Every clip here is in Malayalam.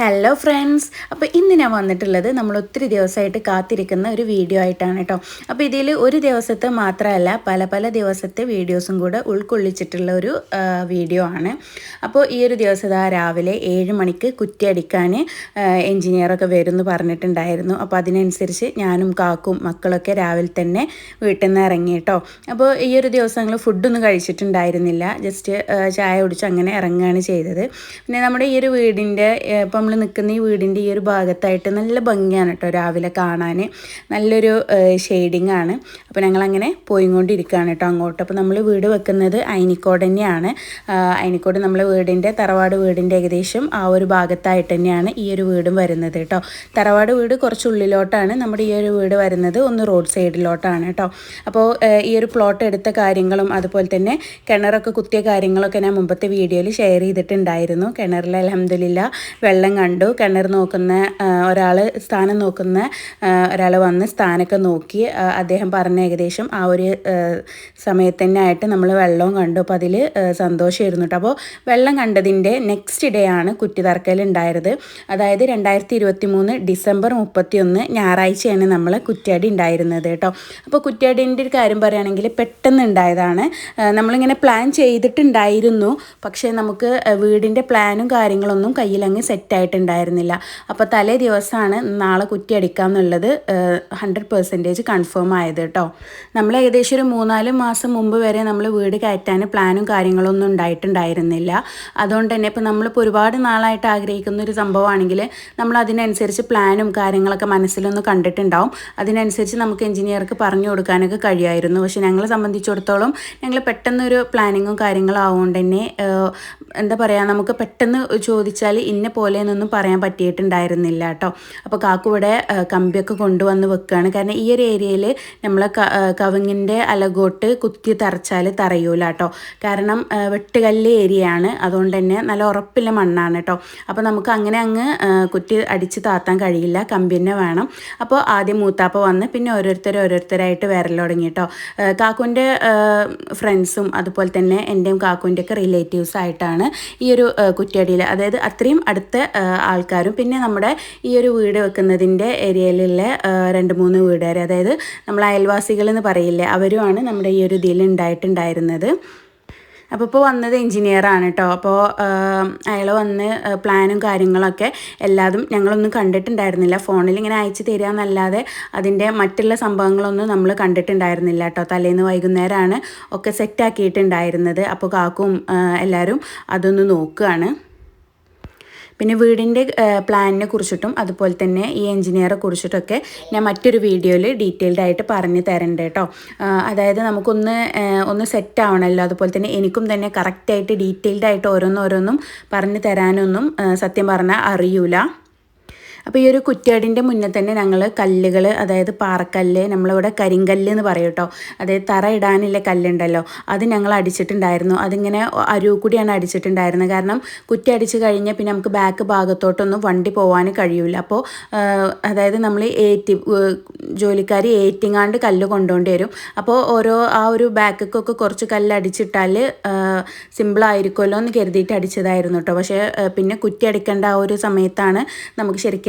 ഹലോ ഫ്രണ്ട്സ് അപ്പോൾ ഇന്ന് ഞാൻ വന്നിട്ടുള്ളത് നമ്മൾ ഒത്തിരി ദിവസമായിട്ട് കാത്തിരിക്കുന്ന ഒരു വീഡിയോ ആയിട്ടാണ് കേട്ടോ. അപ്പോൾ ഇതിൽ ഒരു ദിവസത്തെ മാത്രമല്ല പല പല ദിവസത്തെ വീഡിയോസും കൂടെ ഉൾക്കൊള്ളിച്ചിട്ടുള്ള ഒരു വീഡിയോ ആണ്. അപ്പോൾ ഈ ഒരു ദിവസം രാവിലെ ഏഴ് മണിക്ക് കുറ്റി അടിക്കാൻ എൻജിനീയറൊക്കെ വരുമെന്ന് പറഞ്ഞിട്ടുണ്ടായിരുന്നു. അപ്പോൾ അതിനനുസരിച്ച് ഞാനും കാക്കും മക്കളൊക്കെ രാവിലെ തന്നെ വീട്ടിൽ നിന്ന് ഇറങ്ങി കേട്ടോ. അപ്പോൾ ഈ ഒരു ദിവസം ഞങ്ങൾ ഫുഡൊന്നും കഴിച്ചിട്ടുണ്ടായിരുന്നില്ല. ജസ്റ്റ് ചായ കുടിച്ച് അങ്ങനെ ഇറങ്ങുകയാണ് ചെയ്തത്. പിന്നെ നമ്മുടെ ഈ ഒരു വീടിന്റെ ഇപ്പം നിൽക്കുന്ന ഈ വീടിന്റെ ഈ ഒരു ഭാഗത്തായിട്ട് നല്ല ഭംഗിയാണ് കേട്ടോ രാവിലെ കാണാൻ നല്ലൊരു ഷെയ്ഡിങ് ആണ്. അപ്പോൾ ഞങ്ങളങ്ങനെ പോയിക്കൊണ്ടിരിക്കുകയാണ് കേട്ടോ അങ്ങോട്ട്. അപ്പോൾ നമ്മൾ വീട് വെക്കുന്നത് അയനിക്കോട് തന്നെയാണ്. അയനിക്കോട് നമ്മൾ വീടിന്റെ തറവാട് വീടിന്റെ ഏകദേശം ആ ഒരു ഭാഗത്തായിട്ട് തന്നെയാണ് ഈ ഒരു വീടും വരുന്നത് കേട്ടോ തറവാട് വീട് കുറച്ച് ഉള്ളിലോട്ടാണ് നമ്മുടെ ഈ ഒരു വീട് വരുന്നത് ഒന്ന് റോഡ് സൈഡിലോട്ടാണ് കേട്ടോ അപ്പോൾ ഈ ഒരു പ്ലോട്ട് എടുത്ത കാര്യങ്ങളും അതുപോലെ തന്നെ കിണറൊക്കെ കുത്തിയ കാര്യങ്ങളൊക്കെ ഞാൻ മുമ്പത്തെ വീഡിയോയിൽ ഷെയർ ചെയ്തിട്ടുണ്ടായിരുന്നു. കിണറിൽ അലഹമില്ല വെള്ളം കണ്ടു. കിണർ നോക്കുന്ന ഒരാൾ സ്ഥാനം നോക്കുന്ന ഒരാൾ വന്ന് സ്ഥാനമൊക്കെ നോക്കി. അദ്ദേഹം പറഞ്ഞ ഏകദേശം ആ ഒരു സമയത്ത് തന്നെ ആയിട്ട് നമ്മൾ വെള്ളവും കണ്ടു. അപ്പോൾ അതിൽ സന്തോഷമായിരുന്നു കേട്ടോ അപ്പോൾ വെള്ളം കണ്ടതിന്റെ നെക്സ്റ്റ് ഡേ ആണ് കുറ്റി തറക്കൽ ഉണ്ടായത്. അതായത് രണ്ടായിരത്തി ഇരുപത്തി മൂന്ന് ഡിസംബർ മുപ്പത്തി ഒന്ന് ഞായറാഴ്ചയാണ് നമ്മൾ കുറ്റ്യാടി ഉണ്ടായിരുന്നത് കേട്ടോ അപ്പോൾ കുറ്റ്യാടിന്റെ ഒരു കാര്യം പറയുകയാണെങ്കിൽ പെട്ടെന്ന് ഉണ്ടായതാണ്. നമ്മളിങ്ങനെ പ്ലാൻ ചെയ്തിട്ടുണ്ടായിരുന്നു. പക്ഷേ നമുക്ക് വീടിന്റെ പ്ലാനും കാര്യങ്ങളൊന്നും കയ്യിലങ്ങ് സെറ്റായിട്ടുണ്ടായിരുന്നില്ല അപ്പോൾ തലേ ദിവസമാണ് നാളെ കുറ്റി അടിക്കാമെന്നുള്ളത് ഹൺഡ്രഡ് പെർസെന്റേജ് കൺഫേം ആയത് കേട്ടോ നമ്മൾ ഏകദേശം ഒരു മൂന്നാൽ മാസം മുമ്പ് വരെ നമ്മൾ വീട് കയറ്റാൻ പ്ലാനും കാര്യങ്ങളൊന്നും ഉണ്ടായിട്ടുണ്ടായിരുന്നില്ല. അതുകൊണ്ട് തന്നെ ഇപ്പോൾ നമ്മളിപ്പോൾ ഒരുപാട് നാളായിട്ട് ആഗ്രഹിക്കുന്ന ഒരു സംഭവമാണെങ്കിൽ നമ്മൾ അതിനനുസരിച്ച് പ്ലാനും കാര്യങ്ങളൊക്കെ മനസ്സിലൊന്ന് കണ്ടിട്ടുണ്ടാവും. അതിനനുസരിച്ച് നമുക്ക് എഞ്ചിനീയർക്ക് പറഞ്ഞു കൊടുക്കാനൊക്കെ കഴിയുമായിരുന്നു പക്ഷേ ഞങ്ങളെ സംബന്ധിച്ചിടത്തോളം ഞങ്ങൾ പെട്ടെന്നൊരു പ്ലാനിങ്ങും കാര്യങ്ങളും ആവുകൊണ്ട് തന്നെ എന്താ പറയുക നമുക്ക് പെട്ടെന്ന് ചോദിച്ചാൽ ഇന്ന പോലെ എന്നൊന്നും പറയാൻ പറ്റിയിട്ടുണ്ടായിരുന്നില്ല കേട്ടോ. അപ്പോൾ കാക്കുവിടെ കമ്പിയൊക്കെ കൊണ്ടുവന്ന് വെക്കുകയാണ് കാരണം ഈ ഒരു ഏരിയയിൽ നമ്മളെ കവിങ്ങിന്റെ അലകോട്ട് കുത്തി തറച്ചാൽ തറയൂല കേട്ടോ. കാരണം വെട്ടുകല്ല് ഏരിയയാണ്. അതുകൊണ്ട് തന്നെ നല്ല ഉറപ്പില്ല മണ്ണാണ് കേട്ടോ. അപ്പോൾ നമുക്ക് അങ്ങനെ അങ്ങ് കുറ്റി അടിച്ച് താത്താൻ കഴിയില്ല. കമ്പി തന്നെ വേണം. അപ്പോൾ ആദ്യം മൂത്താപ്പ വന്ന് പിന്നെ ഓരോരുത്തർ ഓരോരുത്തരായിട്ട് വരൽ തുടങ്ങി കേട്ടോ. കാക്കുവിന്റെ ഫ്രണ്ട്സും അതുപോലെ തന്നെ എന്റെയും കാക്കുവിന്റെയൊക്കെ റിലേറ്റീവ്സ് ആയിട്ടാണ് ഈ ഒരു കുറ്റിയടിയിൽ അതായത് അത്രയും അടുത്ത ആൾക്കാരും പിന്നെ നമ്മുടെ ഈ ഒരു വീട് വെക്കുന്നതിന്റെ ഏരിയയിലുള്ള രണ്ട് മൂന്ന് വീടുകാർ അതായത് നമ്മൾ അയൽവാസികൾ എന്ന് പറയില്ലേ അവരുമാണ് നമ്മുടെ ഈ ഒരു ഇതിൽ ഉണ്ടായിട്ടുണ്ടായിരുന്നത്. അപ്പോൾ ഇപ്പോൾ വന്നത് എഞ്ചിനീയറാണ് കേട്ടോ അപ്പോൾ അയാൾ വന്ന് പ്ലാനും കാര്യങ്ങളൊക്കെ എല്ലാതും ഞങ്ങളൊന്നും കണ്ടിട്ടുണ്ടായിരുന്നില്ല. ഫോണിൽ ഇങ്ങനെ അയച്ചു തരിക എന്നല്ലാതെ അതിന്റെ മറ്റുള്ള സംഭവങ്ങളൊന്നും നമ്മൾ കണ്ടിട്ടുണ്ടായിരുന്നില്ല കേട്ടോ തലേന്ന് വൈകുന്നേരമാണ് ഒക്കെ സെറ്റാക്കിയിട്ടുണ്ടായിരുന്നത് അപ്പോൾ കാക്കും എല്ലാവരും അതൊന്ന് നോക്കുകയാണ് പിന്നെ വീടിന്റെ പ്ലാനിനെ കുറിച്ചിട്ടും അതുപോലെ തന്നെ ഈ എഞ്ചിനീയറെ കുറിച്ചിട്ടൊക്കെ ഞാൻ മറ്റൊരു വീഡിയോയിൽ ഡീറ്റെയിൽഡ് ആയിട്ട് പറഞ്ഞു തരണ്ട് കേട്ടോ. അതായത് നമുക്കൊന്ന് ഒന്ന് സെറ്റ് ആവണമല്ലോ അതുപോലെ തന്നെ എനിക്കും തന്നെ കറക്റ്റായിട്ട് ഡീറ്റെയിൽഡ് ആയിട്ട് ഓരോന്നോരോന്നും പറഞ്ഞു തരാനൊന്നും സത്യം പറഞ്ഞാൽ അറിയൂല. അപ്പോൾ ഈ ഒരു കുറ്റ്യാടിന്റെ മുന്നേ തന്നെ ഞങ്ങൾ കല്ലുകൾ അതായത് പാറക്കല്ല് നമ്മളിവിടെ കരിങ്കല്ല് എന്ന് പറയും കേട്ടോ. അതായത് തറ ഇടാനുള്ള കല്ലുണ്ടല്ലോ. അത് ഞങ്ങൾ അടിച്ചിട്ടുണ്ടായിരുന്നു. അതിങ്ങനെ അരുവ് കൂടിയാണ് അടിച്ചിട്ടുണ്ടായിരുന്നത്. കാരണം കുറ്റി അടിച്ച് കഴിഞ്ഞാൽ പിന്നെ നമുക്ക് ബാക്ക് ഭാഗത്തോട്ടൊന്നും വണ്ടി പോകാൻ കഴിയില്ല അപ്പോൾ അതായത് നമ്മൾ ഏറ്റി ജോലിക്കാർ ഏറ്റിങ്ങാണ്ട് കല്ല് കൊണ്ടുകൊണ്ട് വരും. അപ്പോൾ ഓരോ ആ ഒരു ബാക്കൊക്കെ കുറച്ച് കല്ല് അടിച്ചിട്ടാൽ സിമ്പിളായിരിക്കുമല്ലോ എന്ന് കരുതിയിട്ട് അടിച്ചതായിരുന്നു കേട്ടോ. പക്ഷേ പിന്നെ കുറ്റി അടിക്കേണ്ട ആ ഒരു സമയത്താണ് നമുക്ക് ശരിക്കും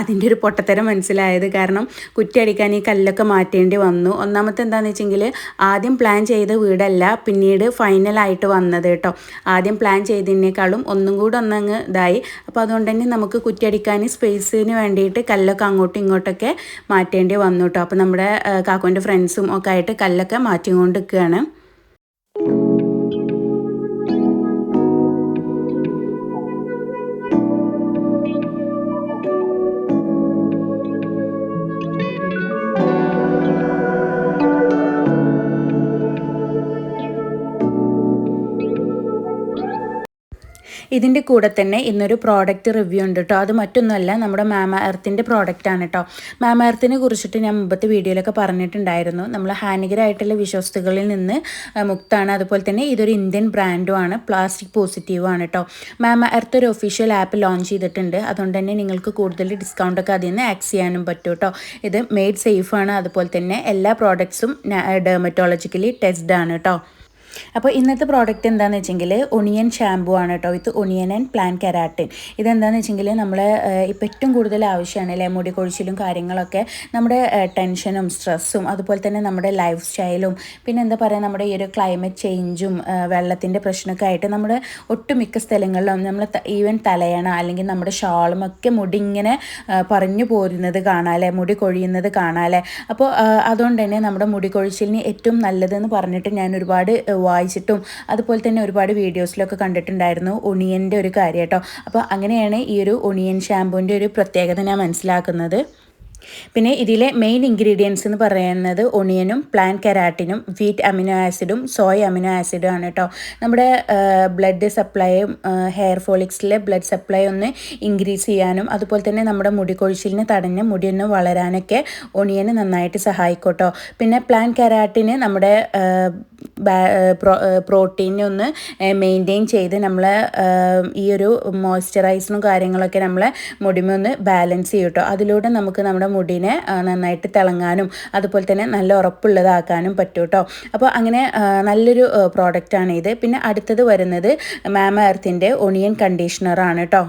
അതിന്റെ ഒരു പൊട്ടത്തരം മനസ്സിലായത് കാരണം കുറ്റി അടിക്കാൻ ഈ കല്ലൊക്കെ മാറ്റേണ്ടി വന്നു. ഒന്നാമത്തെ എന്താണെന്ന് വെച്ചെങ്കിൽ ആദ്യം പ്ലാൻ ചെയ്ത വീടല്ല പിന്നീട് ഫൈനലായിട്ട് വന്നത് കേട്ടോ. ആദ്യം പ്ലാൻ ചെയ്തതിനേക്കാളും ഒന്നും കൂടെ ഒന്നങ്ങ് ഇതായി. അപ്പോൾ അതുകൊണ്ട് തന്നെ നമുക്ക് കുറ്റിയടിക്കാൻ സ്പേസിന് വേണ്ടിയിട്ട് കല്ലൊക്കെ അങ്ങോട്ടും ഇങ്ങോട്ടൊക്കെ മാറ്റേണ്ടി വന്നു കേട്ടോ. അപ്പോൾ നമ്മുടെ കാക്കോന്റെ ഫ്രണ്ട്സും ഒക്കെ ആയിട്ട് കല്ലൊക്കെ മാറ്റിക്കൊണ്ട് നിൽക്കുകയാണ് ഇതിന്റെ കൂടെ തന്നെ ഇന്നൊരു പ്രോഡക്റ്റ് റിവ്യൂ ഉണ്ട് കേട്ടോ അത് മറ്റൊന്നുമല്ല നമ്മുടെ മാമ എർത്തിന്റെ പ്രോഡക്റ്റ് ആണ് കേട്ടോ മാമ എർത്തിനെ കുറിച്ചിട്ട് ഞാൻ മുമ്പത്തെ വീഡിയോയിലൊക്കെ പറഞ്ഞിട്ടുണ്ടായിരുന്നു. നമ്മൾ ഹാനികരായിട്ടുള്ള വിശ്വസ്തുക്കളിൽ നിന്ന് മുക്താണ്. അതുപോലെ തന്നെ ഇതൊരു ഇന്ത്യൻ ബ്രാൻഡും ആണ് പ്ലാസ്റ്റിക് പോസിറ്റീവും ആണ് കേട്ടോ മാമ എർത്ത് ഒരു ഒഫീഷ്യൽ ആപ്പ് ലോഞ്ച് ചെയ്തിട്ടുണ്ട്. അതുകൊണ്ട് തന്നെ നിങ്ങൾക്ക് കൂടുതൽ ഡിസ്കൗണ്ട് ഒക്കെ അതിൽ നിന്ന് ആക്സ് ചെയ്യാനും പറ്റും കേട്ടോ ഇത് മെയ്ഡ് സേഫാണ് അതുപോലെ തന്നെ എല്ലാ പ്രോഡക്ട്സും ഡെർമറ്റോളജിക്കലി ടെസ്ഡ് ആണ് കേട്ടോ അപ്പോൾ ഇന്നത്തെ പ്രോഡക്റ്റ് എന്താണെന്ന് വെച്ചെങ്കിൽ ഒണിയൻ ഷാംപു ആണ് കേട്ടോ. With onion and plant keratin ഇതെന്താണെന്ന് വെച്ചെങ്കിൽ നമ്മൾ ഇപ്പോൾ ഏറ്റവും കൂടുതൽ ആവശ്യമാണ് അല്ലേ? മുടി കൊഴിച്ചിലും കാര്യങ്ങളൊക്കെ നമ്മുടെ ടെൻഷനും സ്ട്രെസ്സും അതുപോലെ തന്നെ നമ്മുടെ ലൈഫ് സ്റ്റൈലും പിന്നെ എന്താ പറയുക നമ്മുടെ ഈ ഒരു ക്ലൈമറ്റ് ചേഞ്ചും വെള്ളത്തിന്റെ പ്രശ്നമൊക്കെ ആയിട്ട് നമ്മുടെ ഒട്ടുമിക്ക സ്ഥലങ്ങളിലും നമ്മൾ ഈവൻ തലയണ അല്ലെങ്കിൽ നമ്മുടെ ഷാളും ഒക്കെ മുടി ഇങ്ങനെ പറഞ്ഞു പോരുന്നത് കാണാമല്ലേ മുടി കൊഴിയുന്നത് കാണാമല്ലേ അപ്പോൾ അതുകൊണ്ട് തന്നെ നമ്മുടെ മുടി കൊഴിച്ചിലിന് ഏറ്റവും നല്ലതെന്ന് പറഞ്ഞിട്ട് ഞാൻ ഒരുപാട് വായിച്ചിട്ടും അതുപോലെ തന്നെ ഒരുപാട് വീഡിയോസിലൊക്കെ കണ്ടിട്ടുണ്ടായിരുന്നു ഒണിയന്റെ ഒരു കാര്യം കേട്ടോ. അപ്പോൾ അങ്ങനെയാണ് ഈ ഒരു ഒണിയൻ ഷാമ്പുവിന്റെ ഒരു പ്രത്യേകത ഞാൻ മനസ്സിലാക്കുന്നത്. പിന്നെ ഇതിലെ മെയിൻ ഇൻഗ്രീഡിയൻസ് എന്ന് പറയുന്നത് ഒണിയനും പ്ലാൻ കെരാട്ടിനും വീറ്റ് അമിനോ ആസിഡും സോയ അമിനോ ആസിഡും ആണ് കേട്ടോ നമ്മുടെ ബ്ലഡ് സപ്ലൈയും ഹെയർ ഫോളിക്സിലെ ബ്ലഡ് സപ്ലൈ ഒന്ന് ഇൻക്രീസ് ചെയ്യാനും അതുപോലെ തന്നെ നമ്മുടെ മുടി കൊഴിച്ചിലിന് തടഞ്ഞ് മുടിയൊന്ന് വളരാനൊക്കെ ഒണിയന് നന്നായിട്ട് സഹായിക്കോട്ടോ. പിന്നെ പ്ലാൻ കെരാട്ടിന് നമ്മുടെ പ്രോട്ടീനെ ഒന്ന് മെയിന്റെയിൻ ചെയ്ത് നമ്മൾ ഈ ഒരു മോയ്സ്ചറൈസറും കാര്യങ്ങളൊക്കെ നമ്മളെ മുടിമൊന്ന് ബാലൻസ് ചെയ്യും കേട്ടോ അതിലൂടെ നമുക്ക് നമ്മുടെ മുടിനെ നന്നായിട്ട് തിളങ്ങാനും അതുപോലെ തന്നെ നല്ല ഉറപ്പുള്ളതാക്കാനും പറ്റും കേട്ടോ അപ്പോൾ അങ്ങനെ നല്ലൊരു പ്രോഡക്റ്റ് പ്രോഡക്റ്റാണ് ഇത് പിന്നെ അടുത്തത് വരുന്നത് മാമ എർത്തിന്റെ ഒണിയൻ കണ്ടീഷണറാണ് കേട്ടോ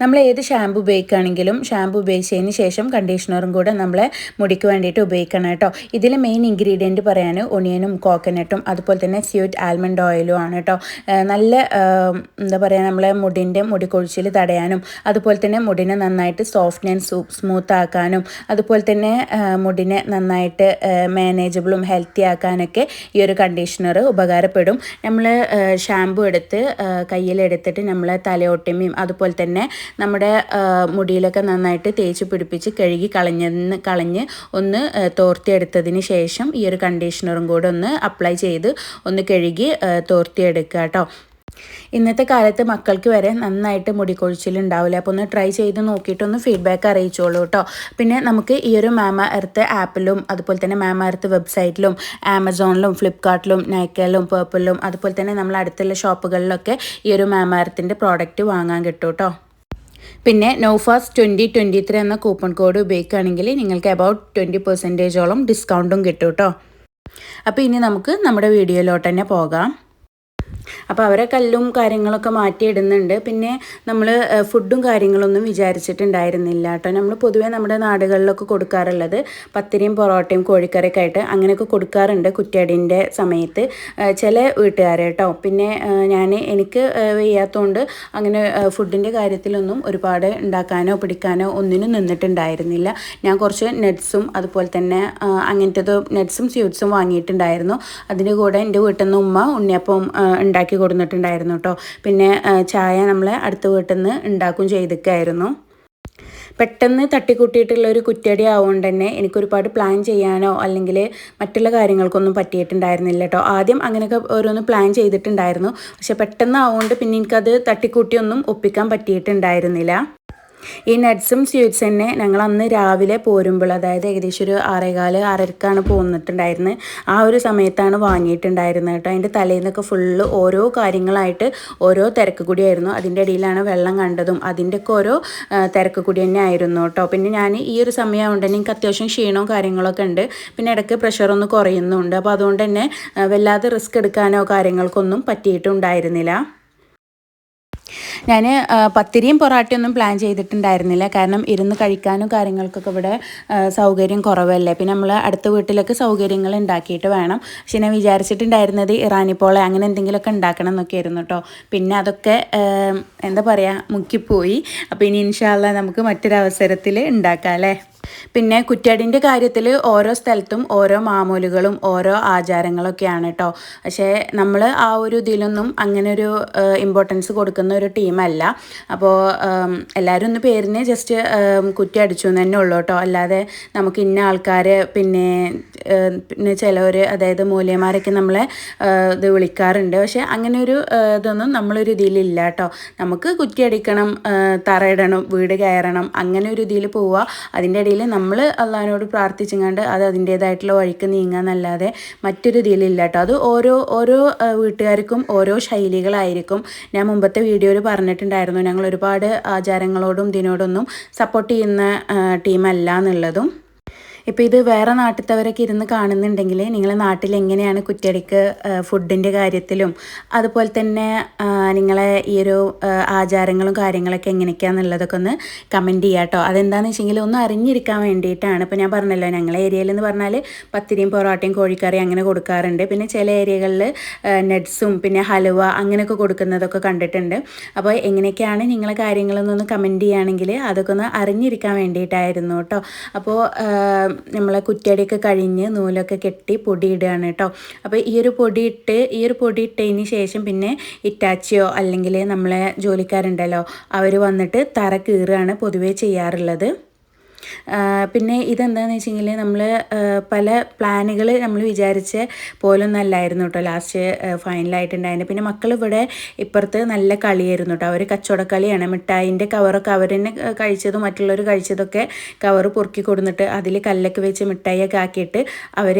നമ്മൾ ഏത് ഷാമ്പു ഉപയോഗിക്കുകയാണെങ്കിലും ഷാമ്പു ഉപയോഗിച്ചതിന് ശേഷം കണ്ടീഷണറും കൂടെ നമ്മളെ മുടിക്ക് വേണ്ടിയിട്ട് ഉപയോഗിക്കണം കേട്ടോ ഇതിൽ മെയിൻ ഇൻഗ്രീഡിയന്റ് പറയാൻ ഒണിയനും കോക്കനട്ടും അതുപോലെ തന്നെ സ്യൂറ്റ് ആൽമണ്ട് ഓയിലും ആണ് കേട്ടോ നല്ല എന്താ പറയുക നമ്മളെ മുടിന്റെ മുടി കൊഴിച്ചിൽ തടയാനും അതുപോലെ തന്നെ മുടിനെ നന്നായിട്ട് സോഫ്റ്റ് ആൻഡ് സ്മൂത്ത് ആക്കാനും അതുപോലെ തന്നെ മുടിനെ നന്നായിട്ട് മാനേജബിളും ഹെൽത്തി ആക്കാനൊക്കെ ഈ ഒരു കണ്ടീഷണർ ഉപകാരപ്പെടും. നമ്മൾ ഷാമ്പു എടുത്ത് കയ്യിലെടുത്തിട്ട് നമ്മൾ തലയോട്ടമയും അതുപോലെ തന്നെ നമ്മുടെ മുടിയിലൊക്കെ നന്നായിട്ട് തേച്ച് പിടിപ്പിച്ച് കഴുകി കളഞ്ഞെന്ന് കളഞ്ഞ് ഒന്ന് തോർത്തിയെടുത്തതിന് ശേഷം ഈ ഒരു കണ്ടീഷണറും കൂടെ ഒന്ന് അപ്ലൈ ചെയ്ത് ഒന്ന് കഴുകി തോർത്തിയെടുക്കുക കേട്ടോ ഇന്നത്തെ കാലത്ത് മക്കൾക്ക് വരെ നന്നായിട്ട് മുടി കൊഴിച്ചിലുണ്ടാവില്ല അപ്പോൾ ഒന്ന് ട്രൈ ചെയ്ത് നോക്കിയിട്ടൊന്ന് ഫീഡ്ബാക്ക് അറിയിച്ചോളൂ കേട്ടോ പിന്നെ നമുക്ക് ഈ ഒരു മാമ എർത്ത് ആപ്പിലും അതുപോലെ തന്നെ മാമ എർത്ത് വെബ്സൈറ്റിലും ആമസോണിലും ഫ്ലിപ്കാർട്ടിലും നൈക്കയിലും പേർപ്പിളിലും അതുപോലെ തന്നെ നമ്മൾ അടുത്തുള്ള ഷോപ്പുകളിലൊക്കെ ഈ ഒരു മാമ എർത്തിന്റെ പ്രോഡക്റ്റ് വാങ്ങാൻ കിട്ടും കേട്ടോ പിന്നെ നോഫാസ് ട്വന്റി ട്വന്റി ത്രീ എന്ന കൂപ്പൺ കോഡ് ഉപയോഗിക്കുകയാണെങ്കിൽ നിങ്ങൾക്ക് അബൌട്ട് ട്വന്റി പെർസെന്റേജോളം ഡിസ്കൗണ്ടും കിട്ടും കേട്ടോ അപ്പോൾ ഇനി നമുക്ക് നമ്മുടെ വീഡിയോയിലോട്ട് തന്നെ പോകാം. അപ്പോൾ അവരെ കല്ലും കാര്യങ്ങളൊക്കെ മാറ്റിയിടുന്നുണ്ട്. പിന്നെ നമ്മൾ ഫുഡും കാര്യങ്ങളൊന്നും വിചാരിച്ചിട്ടുണ്ടായിരുന്നില്ല കേട്ടോ. നമ്മൾ പൊതുവേ നമ്മുടെ നാടുകളിലൊക്കെ കൊടുക്കാറുള്ളത് പത്തിരിയും പൊറോട്ടയും കോഴിക്കറിയൊക്കെ ആയിട്ട് അങ്ങനെയൊക്കെ കൊടുക്കാറുണ്ട് കുറ്റ്യാടിന്റെ സമയത്ത്. ചില വീട്ടുകാരെ കേട്ടോ. പിന്നെ ഞാൻ എനിക്ക് വയ്യാത്തതുകൊണ്ട് അങ്ങനെ ഫുഡിന്റെ കാര്യത്തിലൊന്നും ഒരുപാട് ഉണ്ടാക്കാനോ പിടിക്കാനോ ഒന്നിനും നിന്നിട്ടുണ്ടായിരുന്നില്ല. ഞാൻ കുറച്ച് നെറ്റ്സും അതുപോലെ തന്നെ അങ്ങനത്തെ നട്ട്സും സ്വീറ്റ്സും വാങ്ങിയിട്ടുണ്ടായിരുന്നു. അതിന്റെ കൂടെ എന്റെ വീട്ടിൽ നിന്ന് ഉമ്മ ഉണ്ണിയപ്പം കൊടുത്തിട്ടുണ്ടായിരുന്നു കേട്ടോ പിന്നെ ചായ നമ്മൾ അടുത്ത വീട്ടിൽ നിന്ന് ഉണ്ടാക്കും ചെയ്തിക്കായിരുന്നു. പെട്ടെന്ന് തട്ടിക്കൂട്ടിയിട്ടുള്ള ഒരു കുറ്റടി ആവുകൊണ്ട് തന്നെ എനിക്കൊരുപാട് പ്ലാൻ ചെയ്യാനോ അല്ലെങ്കിൽ മറ്റുള്ള കാര്യങ്ങൾക്കൊന്നും പറ്റിയിട്ടുണ്ടായിരുന്നില്ല കേട്ടോ ആദ്യം അങ്ങനെയൊക്കെ ഓരോന്ന് പ്ലാൻ ചെയ്തിട്ടുണ്ടായിരുന്നു. പക്ഷെ പെട്ടെന്ന് ആവുകൊണ്ട് പിന്നെ എനിക്കത് തട്ടിക്കൂട്ടിയൊന്നും ഒപ്പിക്കാൻ പറ്റിയിട്ടുണ്ടായിരുന്നില്ല. ഈ നട്ട്സും സ്വീറ്റ്സ് തന്നെ ഞങ്ങൾ അന്ന് രാവിലെ പോരുമ്പോൾ അതായത് ഏകദേശം ഒരു ആറേകാൽ ആറരക്കാണ് പോന്നിട്ടുണ്ടായിരുന്നത്. ആ ഒരു സമയത്താണ് വാങ്ങിയിട്ടുണ്ടായിരുന്നത് കേട്ടോ. അതിന്റെ തലേന്നൊക്കെ ഫുള്ള് ഓരോ കാര്യങ്ങളായിട്ട് ഓരോ തിരക്ക് കൂടിയായിരുന്നു. അതിന്റെ ഇടയിലാണ് വെള്ളം കണ്ടതും. അതിന്റെയൊക്കെ ഓരോ തിരക്ക് കൂടി തന്നെ ആയിരുന്നു കേട്ടോ. പിന്നെ ഞാൻ ഈ ഒരു സമയമായതുകൊണ്ട് തന്നെ എനിക്ക് അത്യാവശ്യം ക്ഷീണവും കാര്യങ്ങളൊക്കെ ഉണ്ട്. പിന്നെ ഇടയ്ക്ക് പ്രഷർ ഒന്ന് കുറയുന്നുണ്ട്. അപ്പോൾ അതുകൊണ്ട് തന്നെ വല്ലാതെ റിസ്ക് എടുക്കാനോ കാര്യങ്ങൾക്കൊന്നും പറ്റിയിട്ടുണ്ടായിരുന്നില്ല. ഞാൻ പത്തിരിയും പൊറാട്ടയൊന്നും പ്ലാൻ ചെയ്തിട്ടുണ്ടായിരുന്നില്ല. കാരണം ഇരുന്ന് കഴിക്കാനും കാര്യങ്ങൾക്കൊക്കെ ഇവിടെ സൗകര്യം കുറവല്ലേ. പിന്നെ നമ്മൾ അടുത്ത വീട്ടിലൊക്കെ സൗകര്യങ്ങൾ ഉണ്ടാക്കിയിട്ട് വേണം. പക്ഷെ ഞാൻ വിചാരിച്ചിട്ടുണ്ടായിരുന്നത് ഇറാനിപ്പോളെ അങ്ങനെ എന്തെങ്കിലുമൊക്കെ ഉണ്ടാക്കണം എന്നൊക്കെ ആയിരുന്നു കേട്ടോ പിന്നെ അതൊക്കെ എന്താ പറയുക മുക്കിപ്പോയി. അപ്പോൾ ഇനി ഇൻഷാല്ല നമുക്ക് മറ്റൊരവസരത്തിൽ ഉണ്ടാക്കാം അല്ലേ പിന്നെ കുറ്റ്യാടിന്റെ കാര്യത്തിൽ ഓരോ സ്ഥലത്തും ഓരോ മാമൂലുകളും ഓരോ ആചാരങ്ങളൊക്കെയാണ് കേട്ടോ പക്ഷേ നമ്മൾ ആ ഒരു ഇതിലൊന്നും അങ്ങനെ ഒരു ഇമ്പോർട്ടൻസ് കൊടുക്കുന്ന ഒരു ടീമല്ല. അപ്പോൾ എല്ലാവരും ഒന്ന് പേരിന് ജസ്റ്റ് കുറ്റി അടിച്ചു എന്ന് തന്നെ ഉള്ളൂ കേട്ടോ അല്ലാതെ നമുക്ക് ഇന്ന ആൾക്കാർ പിന്നെ പിന്നെ ചിലവർ അതായത് മൂല്യമാരൊക്കെ നമ്മളെ ഇത് വിളിക്കാറുണ്ട്. പക്ഷേ അങ്ങനെ ഒരു ഇതൊന്നും നമ്മളൊരു ഇതിലില്ല കേട്ടോ നമുക്ക് കുറ്റി അടിക്കണം തറയിടണം വീട് കയറണം അങ്ങനെ ഒരു ഇതിൽ പോവുക അതിന്റെ ഇടയിൽ നമ്മൾ അള്ളഹാനോട് പ്രാർത്ഥിച്ചെങ്ങാണ്ട് അത് അതിന്റേതായിട്ടുള്ള വഴിക്ക് നീങ്ങാന്നല്ലാതെ മറ്റൊരു രീതിയിലില്ല കേട്ടോ അത് ഓരോ ഓരോ വീട്ടുകാർക്കും ഓരോ ശൈലികളായിരിക്കും. ഞാൻ മുമ്പത്തെ വീഡിയോയിൽ പറഞ്ഞിട്ടുണ്ടായിരുന്നു ഞങ്ങൾ ഒരുപാട് ആചാരങ്ങളോടും ഇതിനോടൊന്നും സപ്പോർട്ട് ചെയ്യുന്ന ടീമല്ല എന്നുള്ളതും. ഇപ്പോൾ ഇത് വേറെ നാട്ടിലത്തവരൊക്കെ ഇരുന്ന് കാണുന്നുണ്ടെങ്കിൽ നിങ്ങളെ നാട്ടിൽ എങ്ങനെയാണ് കുറ്റിയടിക്ക് ഫുഡിന്റെ കാര്യത്തിലും അതുപോലെ തന്നെ നിങ്ങളെ ഈ ഒരു ആചാരങ്ങളും കാര്യങ്ങളൊക്കെ എങ്ങനെയൊക്കെയാണെന്നുള്ളതൊക്കെ ഒന്ന് കമന്റ് ചെയ്യുക കേട്ടോ അതെന്താണെന്ന് വെച്ചെങ്കിൽ ഒന്ന് അറിഞ്ഞിരിക്കാൻ വേണ്ടിയിട്ടാണ്. ഇപ്പോൾ ഞാൻ പറഞ്ഞല്ലോ ഞങ്ങളെ ഏരിയയിൽ എന്ന് പറഞ്ഞാൽ പത്തിരിയും പൊറോട്ടയും കോഴിക്കറി അങ്ങനെ കൊടുക്കാറുണ്ട്. പിന്നെ ചില ഏരിയകളിൽ നട്ട്സും പിന്നെ ഹലുവ അങ്ങനെയൊക്കെ കൊടുക്കുന്നതൊക്കെ കണ്ടിട്ടുണ്ട്. അപ്പോൾ എങ്ങനെയൊക്കെയാണ് നിങ്ങളെ കാര്യങ്ങളൊന്നൊന്ന് കമന്റ് ചെയ്യുകയാണെങ്കിൽ അതൊക്കെ ഒന്ന് അറിഞ്ഞിരിക്കാൻ വേണ്ടിയിട്ടായിരുന്നു കേട്ടോ അപ്പോൾ നമ്മളെ കുറ്റിയടിയൊക്കെ കഴിഞ്ഞ് നൂലൊക്കെ കെട്ടി പൊടി ഇടുകയാണ് കേട്ടോ. അപ്പോൾ ഈ ഒരു പൊടി ഇട്ട് ഈ ഒരു പൊടി ഇട്ടതിന് ശേഷം പിന്നെ ഇറ്റാച്ചിയോ അല്ലെങ്കിൽ നമ്മളെ ജോലിക്കാരുണ്ടല്ലോ അവർ വന്നിട്ട് തറ കീറുകയാണ് പൊതുവേ ചെയ്യാറുള്ളത്. പിന്നെ ഇതെന്താണെന്ന് വെച്ചെങ്കിൽ നമ്മൾ പല പ്ലാനുകൾ നമ്മൾ വിചാരിച്ച പോലൊന്നും അല്ലായിരുന്നു കേട്ടോ ലാസ്റ്റ് ഫൈനലായിട്ടുണ്ടായിരുന്നു. പിന്നെ മക്കൾ ഇവിടെ ഇപ്പുറത്ത് നല്ല കളിയായിരുന്നു കേട്ടോ അവർ കച്ചവടക്കളിയാണ്. മിഠായിന്റെ കവറൊക്കെ അവർ തന്നെ കഴിച്ചതും മറ്റുള്ളവർ കഴിച്ചതൊക്കെ കവർ പൊറുക്കി കൊടുന്നിട്ട് അതിൽ കല്ലൊക്കെ വെച്ച് മിഠായിയൊക്കെ ആക്കിയിട്ട് അവർ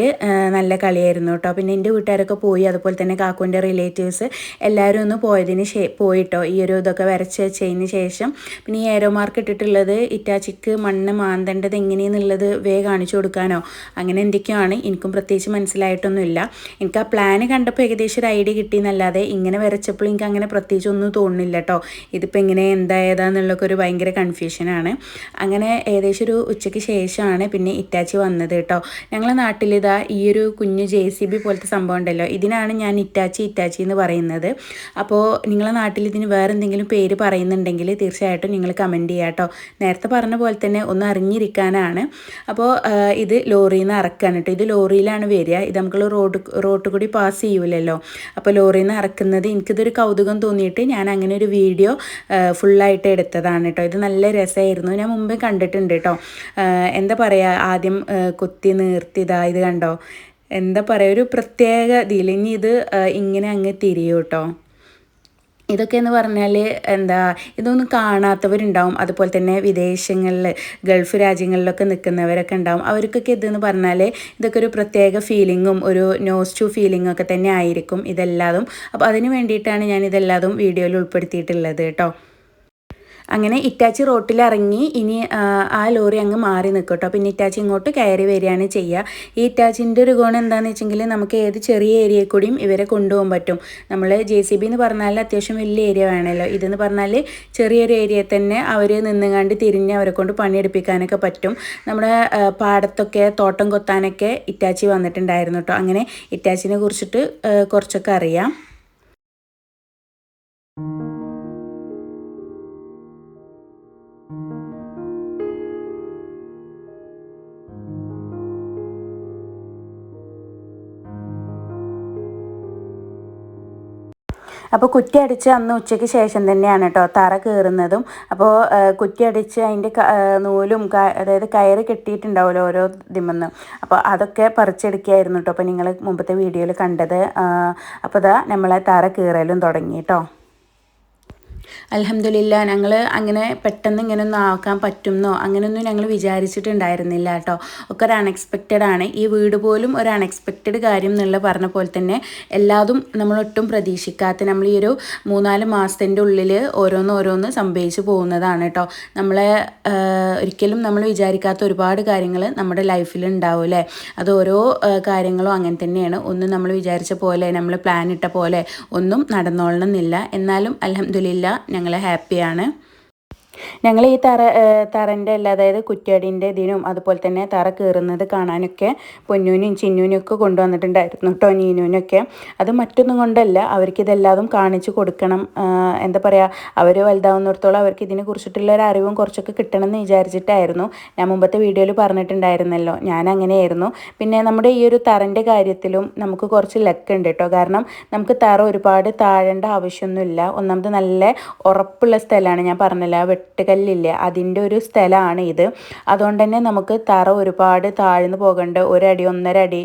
നല്ല കളിയായിരുന്നു കേട്ടോ പിന്നെ എന്റെ വീട്ടുകാരൊക്കെ പോയി. അതുപോലെ തന്നെ കാക്കുവിന്റെ റിലേറ്റീവ്സ് എല്ലാവരും ഒന്ന് പോയതിന് ശേ പോയിട്ടോ ഈ ഒരു ഇതൊക്കെ വരച്ച് വെച്ചതിന് ശേഷം. പിന്നെ ഈ ഏരോ മാർക്ക് ഇട്ടിട്ടുള്ളത് ഇറ്റാച്ചിക്ക് മണ്ണ് മാന്തേണ്ടത് എങ്ങനെയെന്നുള്ളത് വേ കാണിച്ചു കൊടുക്കാനോ? അങ്ങനെ എന്തൊക്കെയാണ്? എനിക്കും പ്രത്യേകിച്ച് മനസ്സിലായിട്ടൊന്നുമില്ല. എനിക്ക് ആ പ്ലാന് കണ്ടപ്പോൾ ഏകദേശം ഒരു ഐഡിയ കിട്ടിയെന്നല്ലാതെ ഇങ്ങനെ വരച്ചപ്പോൾ എനിക്ക് അങ്ങനെ പ്രത്യേകിച്ച് ഒന്നും തോന്നുന്നില്ല കേട്ടോ. ഇതിപ്പോൾ എങ്ങനെ എന്താ ഒരു ഭയങ്കര കൺഫ്യൂഷനാണ് അങ്ങനെ ഏകദേശം ഒരു ഉച്ചയ്ക്ക് ശേഷമാണ് പിന്നെ ഇറ്റാച്ചി വന്നത് കേട്ടോ. ഞങ്ങളെ നാട്ടിലിതാ ഈ ഒരു കുഞ്ഞു ജെ സി ബി പോലത്തെ സംഭവം ഉണ്ടല്ലോ. ഇതിനാണ് ഞാൻ ഇറ്റാച്ചി ഇറ്റാച്ചി എന്ന് പറയുന്നത്. അപ്പോൾ നിങ്ങളെ നാട്ടിൽ ഇതിന് വേറെ എന്തെങ്കിലും പേര് പറയുന്നുണ്ടെങ്കിൽ തീർച്ചയായിട്ടും നിങ്ങൾ കമന്റ് ചെയ്യാം കേട്ടോ. നേരത്തെ പറഞ്ഞ പോലെ തന്നെ ഒന്ന് അറിഞ്ഞിരിക്കാനാണ്. അപ്പോൾ ഇത് ലോറിയിൽ നിന്ന് ഇറക്കാൻ കേട്ടോ. ഇത് ലോറിയിലാണ് വരിക. ഇത് നമുക്ക് റോഡ് റോട്ട് കൂടി പാസ് ചെയ്യൂലല്ലോ. അപ്പോൾ ലോറിയിൽ നിന്ന് ഇറക്കുന്നത് എനിക്കിതൊരു കൗതുകം തോന്നിയിട്ട് ഞാൻ അങ്ങനെ ഒരു വീഡിയോ ഫുള്ളായിട്ട് എടുത്തതാണ് കേട്ടോ. ഇത് നല്ല രസമായിരുന്നു. ഞാൻ മുമ്പേ കണ്ടിട്ടുണ്ട് കേട്ടോ. എന്താ പറയുക ആദ്യം കുത്തി നിർത്തിയതാ ഇത് കണ്ടോ? എന്താ പറയുക ഒരു പ്രത്യേക ഇതിൽ ഇനി ഇത് ഇങ്ങനെ അങ്ങ് തിരിയൂട്ടോ ഇതൊക്കെ എന്ന് പറഞ്ഞാൽ എന്താ ഇതൊന്നും കാണാത്തവരുണ്ടാവും. അതുപോലെ തന്നെ വിദേശങ്ങളിൽ ഗൾഫ് രാജ്യങ്ങളിലൊക്കെ നിൽക്കുന്നവരൊക്കെ ഉണ്ടാവും. അവർക്കൊക്കെ ഇതെന്ന് പറഞ്ഞാൽ ഇതൊക്കെ ഒരു പ്രത്യേക ഫീലിങ്ങും ഒരു നോസ്റ്റു ഫീലിങ്ങും ഒക്കെ തന്നെ ആയിരിക്കും ഇതെല്ലാതും. അപ്പോൾ അതിന് വേണ്ടിയിട്ടാണ് ഞാൻ ഇതെല്ലാതും വീഡിയോയിൽ ഉൾപ്പെടുത്തിയിട്ടുള്ളത് കേട്ടോ. അങ്ങനെ ഇറ്റാച്ചി റോട്ടിൽ ഇറങ്ങി ഇനി ആ ലോറി അങ്ങ് മാറി നിൽക്കും കേട്ടോ. പിന്നെ ഇറ്റാച്ചി ഇങ്ങോട്ട് കയറി വരികയാണ് ചെയ്യുക. ഈ ഇറ്റാച്ചിന്റെ ഒരു ഗുണം എന്താണെന്ന് വെച്ചെങ്കിൽ നമുക്ക് ഏത് ചെറിയ ഏരിയയിൽ കൂടിയും ഇവരെ കൊണ്ടുപോകാൻ പറ്റും. നമ്മൾ ജെ സി ബി എന്ന് പറഞ്ഞാൽ അത്യാവശ്യം വലിയ ഏരിയ വേണമല്ലോ. ഇതെന്ന് പറഞ്ഞാൽ ചെറിയൊരു ഏരിയയിൽ തന്നെ അവർ നിന്നുകാണ്ട് തിരിഞ്ഞ് അവരെ കൊണ്ട് പണിയെടുപ്പിക്കാനൊക്കെ പറ്റും. നമ്മുടെ പാടത്തൊക്കെ തോട്ടം കൊത്താനൊക്കെ ഇറ്റാച്ചി വന്നിട്ടുണ്ടായിരുന്നു കേട്ടോ. അങ്ങനെ ഇറ്റാച്ചിനെ കുറിച്ചിട്ട് കുറച്ചൊക്കെ അറിയാം. അപ്പോൾ കുറ്റി അടിച്ച് അന്ന് ഉച്ചയ്ക്ക് ശേഷം തന്നെയാണ് കേട്ടോ തറ കയറുന്നതും അപ്പോൾ കുറ്റി അടിച്ച് അതിന്റെ നൂലും അതായത് കയറ് കെട്ടിയിട്ടുണ്ടാവുമല്ലോ ഓരോ ദിമെന്ന് അപ്പോൾ അതൊക്കെ പറിച്ചെടുക്കുകയായിരുന്നു കേട്ടോ അപ്പോൾ നിങ്ങൾ മുമ്പത്തെ വീഡിയോയിൽ കണ്ടത്. അപ്പോൾ ഇതാ നമ്മളെ തറ കീറലും തുടങ്ങി കേട്ടോ അലഹമില്ല ഞങ്ങൾ അങ്ങനെ പെട്ടെന്ന് ഇങ്ങനെയൊന്നും ആക്കാൻ പറ്റുമെന്നോ അങ്ങനെയൊന്നും ഞങ്ങൾ വിചാരിച്ചിട്ടുണ്ടായിരുന്നില്ല കേട്ടോ. ഒക്കെ ഒരു അൺഎക്സ്പെക്റ്റഡ് ആണ്. ഈ വീട് പോലും ഒരു അൺഎക്സ്പെക്റ്റഡ് കാര്യം എന്നുള്ള പറഞ്ഞ പോലെ തന്നെ എല്ലാതും നമ്മളൊട്ടും പ്രതീക്ഷിക്കാത്ത നമ്മൾ ഈ ഒരു മൂന്നാൽ മാസത്തിന്റെ ഉള്ളിൽ ഓരോന്ന് ഓരോന്ന് സംഭവിച്ചു പോകുന്നതാണ് കേട്ടോ. നമ്മളെ ഒരിക്കലും നമ്മൾ വിചാരിക്കാത്ത ഒരുപാട് കാര്യങ്ങൾ നമ്മുടെ ലൈഫിൽ ഉണ്ടാവും അല്ലേ? അത് ഓരോ കാര്യങ്ങളും അങ്ങനെ തന്നെയാണ്. ഒന്നും നമ്മൾ വിചാരിച്ച പോലെ നമ്മൾ പ്ലാൻ ഇട്ട പോലെ ഒന്നും നടന്നോളണമെന്നില്ല എന്നാലും അലഹമില്ല ഞങ്ങൾ ഹാപ്പിയാണ്. ഞങ്ങൾ ഈ തറ തറന്റെ അല്ല അതായത് കുറ്റിയടിന്റെ ഇതിനും അതുപോലെ തന്നെ തറ കയറുന്നത് കാണാനൊക്കെ പൊന്നൂനും ചിന്നൂനും ഒക്കെ കൊണ്ടുവന്നിട്ടുണ്ടായിരുന്നു കേട്ടോ നീനൂനൊക്കെ അത് മറ്റൊന്നും കൊണ്ടല്ല അവർക്ക് ഇതെല്ലാതും കാണിച്ചു കൊടുക്കണം. എന്താ പറയുക അവർ വലുതാവുന്നിടത്തോളം അവർക്ക് ഇതിനെ കുറിച്ചിട്ടുള്ള ഒരു അറിവും കുറച്ചൊക്കെ കിട്ടണം എന്ന് വിചാരിച്ചിട്ടായിരുന്നു. ഞാൻ മുമ്പത്തെ വീഡിയോയിൽ പറഞ്ഞിട്ടുണ്ടായിരുന്നല്ലോ ഞാൻ അങ്ങനെയായിരുന്നു. പിന്നെ നമ്മുടെ ഈ ഒരു തറന്റെ കാര്യത്തിലും നമുക്ക് കുറച്ച് ലക്ക് ഉണ്ട് കേട്ടോ കാരണം നമുക്ക് തറ ഒരുപാട് താഴേണ്ട ആവശ്യമൊന്നുമില്ല. ഒന്നാമത് നല്ല ഉറപ്പുള്ള സ്ഥലമാണ് ഞാൻ പറഞ്ഞില്ല വെട്ടുകല്ലില്ലേ. അതിന്റെ ഒരു സ്ഥലമാണ് ഇത്. അതുകൊണ്ട് തന്നെ നമുക്ക് തറ ഒരുപാട് താഴ്ന്നു പോകേണ്ട ഒരടി ഒന്നര അടി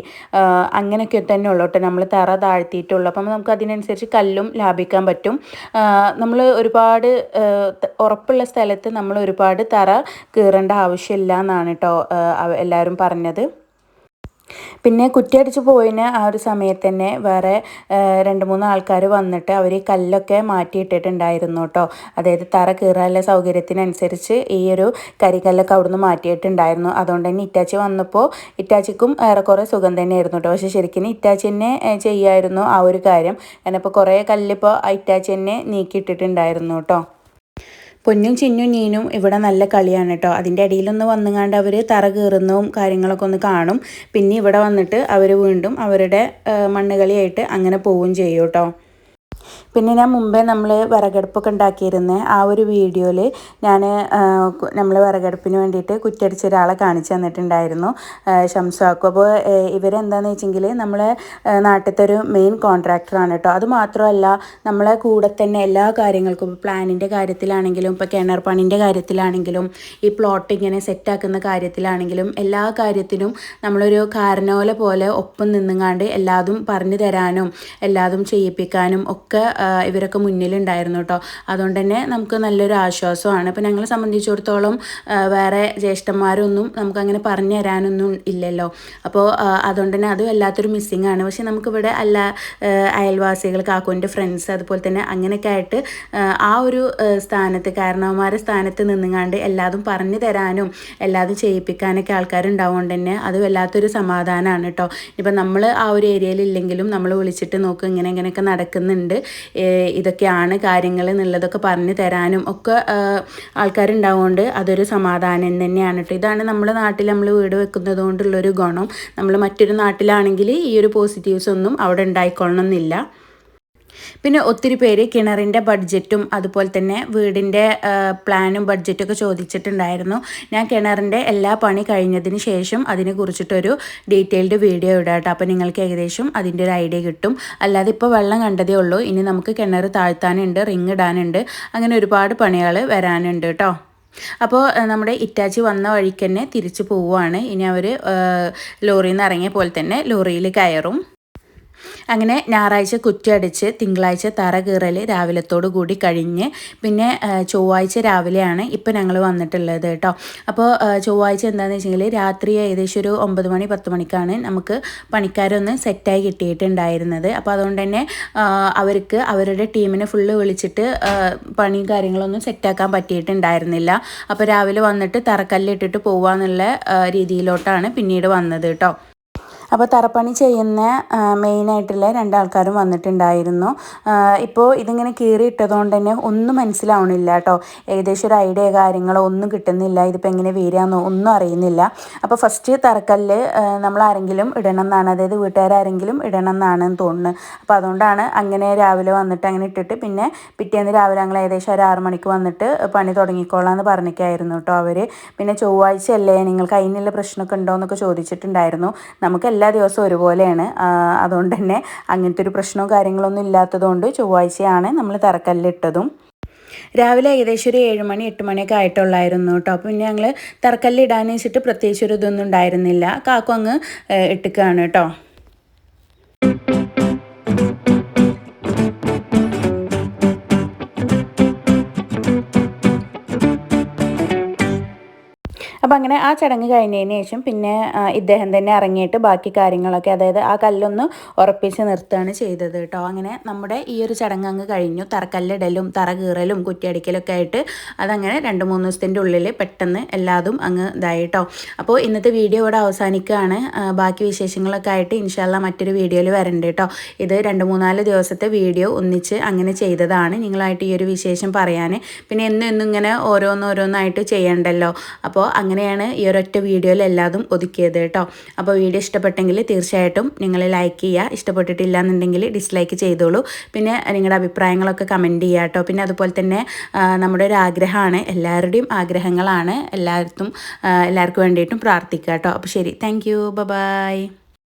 അങ്ങനെയൊക്കെ തന്നെ ഉള്ളൂ കേട്ടോ. നമ്മൾ തറ താഴ്ത്തിയിട്ടുള്ളൂ. അപ്പം നമുക്ക് അതിനനുസരിച്ച് കല്ലും ലാഭിക്കാൻ പറ്റും. നമ്മൾ ഒരുപാട് ഉറപ്പുള്ള സ്ഥലത്ത് നമ്മൾ ഒരുപാട് തറ കീറേണ്ട ആവശ്യമില്ല എന്നാണ് കേട്ടോ എല്ലാവരും പറഞ്ഞത്. പിന്നെ കുറ്റിയടിച്ച് പോയിന് ആ ഒരു സമയത്ത് തന്നെ വേറെ രണ്ട് മൂന്ന് ആൾക്കാർ വന്നിട്ട് അവർ ഈ കല്ലൊക്കെ മാറ്റിയിട്ടിട്ടുണ്ടായിരുന്നു കേട്ടോ അതായത് തറ കീറാനുള്ള സൗകര്യത്തിനനുസരിച്ച് ഈ ഒരു കരിക്കല്ലൊക്കെ അവിടുന്ന് മാറ്റിയിട്ടുണ്ടായിരുന്നു. അതുകൊണ്ട് തന്നെ ഇറ്റാച്ചി വന്നപ്പോൾ ഇറ്റാച്ചിക്കും ഏറെക്കുറെ സുഖം തന്നെയായിരുന്നു കേട്ടോ പക്ഷേ ശരിക്കും ഇറ്റാച്ചി തന്നെ ചെയ്യായിരുന്നു ആ ഒരു കാര്യം. കാരണം ഇപ്പോൾ കുറേ കല്ലിപ്പോൾ ഇറ്റാച്ചി തന്നെ നീക്കിയിട്ടിട്ടുണ്ടായിരുന്നു കേട്ടോ പൊന്നും ചിന്നും നീനും ഇവിടെ നല്ല കളിയാണ് കേട്ടോ. അതിന്റെ അടിയിലൊന്ന് വന്നുകാണ്ട് അവർ തറ കീറുന്നതും കാര്യങ്ങളൊക്കെ ഒന്ന് കാണും. പിന്നെ ഇവിടെ വന്നിട്ട് അവർ വീണ്ടും അവരുടെ മണ്ണുകളിയായിട്ട് അങ്ങനെ പോവുകയും ചെയ്യും കേട്ടോ. പിന്നെ ഞാൻ മുമ്പേ നമ്മൾ വിറകടുപ്പൊക്കെ ഉണ്ടാക്കിയിരുന്ന ആ ഒരു വീഡിയോയിൽ ഞാൻ നമ്മൾ വിറകടുപ്പിന് വേണ്ടിയിട്ട് കുറ്റടിച്ച ഒരാളെ കാണിച്ചു തന്നിട്ടുണ്ടായിരുന്നു. ഷംസാക്കും അപ്പോൾ ഇവരെന്താണെന്ന് വെച്ചെങ്കിൽ നമ്മളെ നാട്ടിലത്തെ ഒരു മെയിൻ കോൺട്രാക്ടറാണ് കേട്ടോ അത് മാത്രമല്ല നമ്മളെ കൂടെ തന്നെ എല്ലാ കാര്യങ്ങൾക്കും പ്ലാനിന്റെ കാര്യത്തിലാണെങ്കിലും ഇപ്പോൾ കിണർ പണിന്റെ കാര്യത്തിലാണെങ്കിലും ഈ പ്ലോട്ട് ഇങ്ങനെ സെറ്റാക്കുന്ന കാര്യത്തിലാണെങ്കിലും എല്ലാ കാര്യത്തിനും നമ്മളൊരു കാരണോല പോലെ ഒപ്പം നിന്നുങ്ങാണ്ട് എല്ലാതും പറഞ്ഞു തരാനും എല്ലാതും ചെയ്യിപ്പിക്കാനും ഒക്കെ ഇവരൊക്കെ മുന്നിലുണ്ടായിരുന്നു കേട്ടോ അതുകൊണ്ട് തന്നെ നമുക്ക് നല്ലൊരു ആശ്വാസമാണ്. ഇപ്പം ഞങ്ങളെ സംബന്ധിച്ചിടത്തോളം വേറെ ജ്യേഷ്ഠന്മാരൊന്നും നമുക്കങ്ങനെ പറഞ്ഞു തരാനൊന്നും ഇല്ലല്ലോ. അപ്പോൾ അതുകൊണ്ട് തന്നെ അത് വല്ലാത്തൊരു മിസ്സിങ് ആണ്. പക്ഷെ നമുക്കിവിടെ അല്ല അയൽവാസികൾ കാക്കുവിന്റെ ഫ്രണ്ട്സ് അതുപോലെ തന്നെ അങ്ങനെയൊക്കെ ആയിട്ട് ആ ഒരു സ്ഥാനത്ത് കാരണവന്മാരുടെ സ്ഥാനത്ത് നിന്നുങ്ങാണ്ട് എല്ലാതും പറഞ്ഞു തരാനും എല്ലാതും ചെയ്യിപ്പിക്കാനൊക്കെ ആൾക്കാരുണ്ടാവുകൊണ്ട് തന്നെ അത് വല്ലാത്തൊരു സമാധാനമാണ് കേട്ടോ ഇപ്പം നമ്മൾ ആ ഒരു ഏരിയയിലില്ലെങ്കിലും നമ്മൾ വിളിച്ചിട്ട് നോക്കും ഇങ്ങനെ ഇങ്ങനെയൊക്കെ നടക്കുന്നുണ്ട്. ഇതൊക്കെയാണ് കാര്യങ്ങൾ എന്നുള്ളതൊക്കെ പറഞ്ഞു തരാനും ഒക്കെ ആൾക്കാരുണ്ടാവുകൊണ്ട് അതൊരു സമാധാനം തന്നെയാണ് കേട്ടോ ഇതാണ് നമ്മുടെ നാട്ടിൽ നമ്മൾ വീട് വെക്കുന്നത് കൊണ്ടുള്ളൊരു ഗുണം. നമ്മൾ മറ്റൊരു നാട്ടിലാണെങ്കിൽ ഈ ഒരു പോസിറ്റീവ്സ് ഒന്നും അവിടെ ഉണ്ടായിക്കൊള്ളണം എന്നില്ല പിന്നെ ഒത്തിരി പേര് കിണറിന്റെ ബഡ്ജറ്റും അതുപോലെ തന്നെ വീടിന്റെ പ്ലാനും ബഡ്ജറ്റൊക്കെ ചോദിച്ചിട്ടുണ്ടായിരുന്നു. ഞാൻ കിണറിന്റെ എല്ലാ പണി കഴിഞ്ഞതിന് ശേഷം അതിനെ കുറിച്ചിട്ടൊരു ഡീറ്റെയിൽഡ് വീഡിയോ ഇടാം കേട്ടോ അപ്പോൾ നിങ്ങൾക്ക് ഏകദേശം അതിന്റെ ഒരു ഐഡിയ കിട്ടും. അല്ലാതെ ഇപ്പോൾ വെള്ളം കണ്ടതേ ഉള്ളൂ. ഇനി നമുക്ക് കിണർ താഴ്ത്താനുണ്ട് റിങ് ഇടാനുണ്ട് അങ്ങനെ ഒരുപാട് പണികൾ വരാനുണ്ട് കേട്ടോ അപ്പോൾ നമ്മുടെ ഇറ്റാച്ചി വന്ന വഴിക്ക് തന്നെ തിരിച്ചു പോവുകയാണ് ഇനി അവർ ലോറിയിൽ നിന്ന് ഇറങ്ങിയ പോലെ തന്നെ ലോറിയിൽ കയറും. അങ്ങനെ ഞായറാഴ്ച കുറ്റിയടിച്ച് തിങ്കളാഴ്ച തറ കീറൽ രാവിലത്തോടു കൂടി കഴിഞ്ഞ് പിന്നെ ചൊവ്വാഴ്ച രാവിലെയാണ് ഇപ്പോൾ ഞങ്ങൾ വന്നിട്ടുള്ളത് കേട്ടോ അപ്പോൾ ചൊവ്വാഴ്ച എന്താണെന്ന് വെച്ചെങ്കിൽ രാത്രി ഏകദേശം ഒരു ഒമ്പത് മണി പത്ത് മണിക്കാണ് നമുക്ക് പണിക്കാരൊന്ന് സെറ്റായി കിട്ടിയിട്ടുണ്ടായിരുന്നത്. അപ്പോൾ അതുകൊണ്ട് തന്നെ അവർക്ക് അവരുടെ ടീമിനെ ഫുള്ള് വിളിച്ചിട്ട് പണിയും കാര്യങ്ങളൊന്നും സെറ്റാക്കാൻ പറ്റിയിട്ടുണ്ടായിരുന്നില്ല. അപ്പോൾ രാവിലെ വന്നിട്ട് തറക്കല്ലിട്ടിട്ട് പോവാന്നുള്ള രീതിയിലോട്ടാണ് പിന്നീട് വന്നത് കേട്ടോ അപ്പോൾ തറപ്പണി ചെയ്യുന്ന മെയിനായിട്ടുള്ള രണ്ടാൾക്കാരും വന്നിട്ടുണ്ടായിരുന്നു. ഇപ്പോൾ ഇതിങ്ങനെ കീറിയിട്ടതുകൊണ്ട് തന്നെ ഒന്നും മനസ്സിലാവണില്ല കേട്ടോ. ഏകദേശം ഒരു ഐഡിയ കാര്യങ്ങളോ ഒന്നും കിട്ടുന്നില്ല. ഇതിപ്പോൾ എങ്ങനെ വരികയെന്നോ ഒന്നും അറിയുന്നില്ല. അപ്പോൾ ഫസ്റ്റ് തറക്കല്ല് നമ്മൾ ആരെങ്കിലും ഇടണം എന്നാണ് അതായത് വീട്ടുകാരെങ്കിലും ഇടണം എന്നാണ് തോന്നുന്നത്. അപ്പോൾ അതുകൊണ്ടാണ് അങ്ങനെ രാവിലെ വന്നിട്ട് അങ്ങനെ ഇട്ടിട്ട് പിന്നെ പിറ്റേന്ന് രാവിലെ ഞങ്ങൾ ഏകദേശം ഒരു ആറ് മണിക്ക് വന്നിട്ട് പണി തുടങ്ങിക്കോളാം എന്ന് പറഞ്ഞിട്ടായിരുന്നു കേട്ടോ അവർ പിന്നെ ചൊവ്വാഴ്ച അല്ലേ നിങ്ങൾക്ക് അതിനുള്ള പ്രശ്നമൊക്കെ ഉണ്ടോ എന്നൊക്കെ ചോദിച്ചിട്ടുണ്ടായിരുന്നു. നമുക്ക് എല്ലാ ദിവസവും ഒരുപോലെയാണ്. അതുകൊണ്ട് തന്നെ അങ്ങനത്തെ ഒരു പ്രശ്നവും കാര്യങ്ങളൊന്നും ഇല്ലാത്തതുകൊണ്ട് ചൊവ്വാഴ്ചയാണ് നമ്മൾ തറക്കല്ലിട്ടതും. രാവിലെ ഏകദേശം ഒരു ഏഴ് മണി എട്ട് മണിയൊക്കെ ആയിട്ടുള്ളായിരുന്നു കേട്ടോ. അപ്പോൾ പിന്നെ ഞങ്ങൾ തറക്കല്ലിടാൻ വെച്ചിട്ട് പ്രത്യേകിച്ച് ഒരു ഇതൊന്നും ഉണ്ടായിരുന്നില്ല. കാക്കു അങ്ങ് ഇട്ടിക്കുകയാണ് കേട്ടോ. അപ്പോൾ അങ്ങനെ ആ ചടങ്ങ് കഴിഞ്ഞതിന് ശേഷം പിന്നെ ഇദ്ദേഹം തന്നെ ഇറങ്ങിയിട്ട് ബാക്കി കാര്യങ്ങളൊക്കെ അതായത് ആ കല്ലൊന്ന് ഉറപ്പിച്ച് നിർത്തുകയാണ് ചെയ്തത് കേട്ടോ. അങ്ങനെ നമ്മുടെ ഈ ഒരു ചടങ്ങ് അങ്ങ് കഴിഞ്ഞു. തറക്കല്ലിടലും തറ കീറലും കുറ്റിയടിക്കലൊക്കെ ആയിട്ട് അതങ്ങനെ രണ്ട് മൂന്ന് ദിവസത്തിന്റെ ഉള്ളിൽ പെട്ടെന്ന് എല്ലാതും അങ്ങ് ഇതായി കേട്ടോ. അപ്പോൾ ഇന്നത്തെ വീഡിയോ ഇവിടെ അവസാനിക്കുകയാണ്. ബാക്കി വിശേഷങ്ങളൊക്കെ ആയിട്ട് ഇൻഷാല്ല മറ്റൊരു വീഡിയോയിൽ വരണ്ട് കേട്ടോ. ഇത് രണ്ട് മൂന്നാൽ ദിവസത്തെ വീഡിയോ ഒന്നിച്ച് അങ്ങനെ ചെയ്തതാണ്. നിങ്ങളായിട്ട് ഈ ഒരു വിശേഷം പറയാൻ. പിന്നെ എന്നും എന്നും ഇങ്ങനെ ഓരോന്നോരോന്നായിട്ട് ചെയ്യണ്ടല്ലോ. അപ്പോൾ അങ്ങനെ അങ്ങനെയാണ് ഈ ഒരൊറ്റ വീഡിയോയിൽ എല്ലാതും ഒതുക്കിയത് കേട്ടോ. അപ്പോൾ വീഡിയോ ഇഷ്ടപ്പെട്ടെങ്കിൽ തീർച്ചയായിട്ടും നിങ്ങൾ ലൈക്ക് ചെയ്യുക. ഇഷ്ടപ്പെട്ടിട്ടില്ല എന്നുണ്ടെങ്കിൽ ഡിസ്ലൈക്ക് ചെയ്തോളൂ. പിന്നെ നിങ്ങളുടെ അഭിപ്രായങ്ങളൊക്കെ കമന്റ് ചെയ്യുക കേട്ടോ. പിന്നെ അതുപോലെ തന്നെ നമ്മുടെ ഒരു ആഗ്രഹമാണ്. എല്ലാവരുടെയും ആഗ്രഹങ്ങളാണ്. എല്ലാവർക്കും എല്ലാവർക്കും വേണ്ടിയിട്ടും പ്രാർത്ഥിക്കുക കേട്ടോ. അപ്പോൾ ശരി. Thank you by